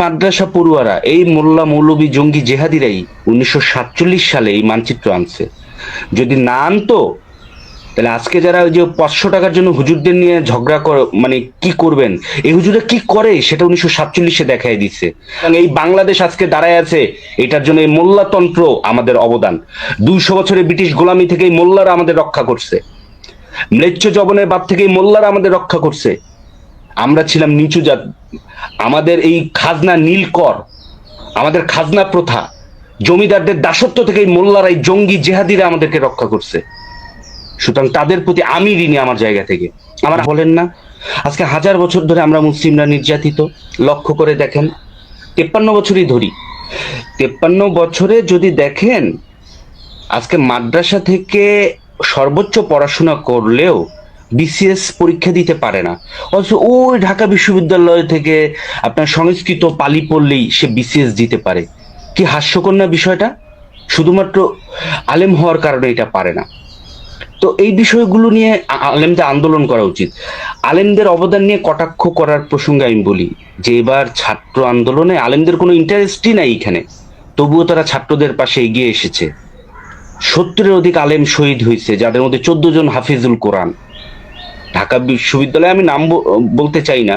মাদ্রাসা পড়ুয়ারা, এই মোল্লা মৌলবী জঙ্গি জেহাদিরাই উনিশশো সাতচল্লিশ সালে এই মানচিত্র আনছে। যদি না আনতো, তাহলে আজকে যারা ওই যে পাঁচশো টাকার জন্য হুজুরদের নিয়ে ঝগড়া কর মানে কি করবেন? এই হুজুরা কি করে? সেটা উনিশশো সাতচল্লিশে দেখাই দিচ্ছে। এই বাংলাদেশ আজকে দাঁড়ায় আছে, এটার জন্য এই মোল্লাতন্ত্র আমাদের অবদান। দুইশো বছরের ব্রিটিশ গোলামি থেকে এই মোল্লারা আমাদের রক্ষা করছে। ম্লেচ্ছ জবনের বাদ থেকে এই মোল্লারা আমাদের রক্ষা করছে। আমরা ছিলাম নিচু জাত, আমাদের এই খাজনা নীল কর, আমাদের খাজনা প্রথা, জমিদারদের দাসত্ব থেকে এই মোল্লারা, এই জঙ্গি জেহাদিরা আমাদেরকে রক্ষা করছে। সুতরাং তাদের প্রতি আমি ঋণী আমার জায়গা থেকে। আমার বলেন না, আজকে হাজার বছর ধরে আমরা মুসলিমরা নির্যাতিত। লক্ষ্য করে দেখেন, তেপ্পান্ন বছরই ধরি। তেপ্পান্ন বছরে যদি দেখেন, আজকে মাদ্রাসা থেকে সর্বোচ্চ পড়াশোনা করলেও বিসিএস পরীক্ষা দিতে পারে না। অথচ ওই ঢাকা বিশ্ববিদ্যালয় থেকে আপনার সংস্কৃত পালি পড়লেই সে বিসিএস দিতে পারে। কি হাস্যকর না বিষয়টা? শুধুমাত্র আলেম হওয়ার কারণে এটা পারে না। তো এই বিষয়গুলো নিয়ে আলেমদের আন্দোলন করা উচিত। আলেমদের অবদান নিয়ে কটাক্ষ করার প্রসঙ্গে আমি বলি যে এবার ছাত্র আন্দোলনে আলেমদের কোনো ইন্টারেস্টই নাই এখানে। তবুও তারা ছাত্রদের পাশে এগিয়ে এসেছে। সত্তরের অধিক আলেম শহীদ হয়েছে, যাদের মধ্যে চোদ্দ জন হাফিজুল কোরআন। ঢাকা বিশ্ববিদ্যালয়ে আমি নাম বলতে চাই না।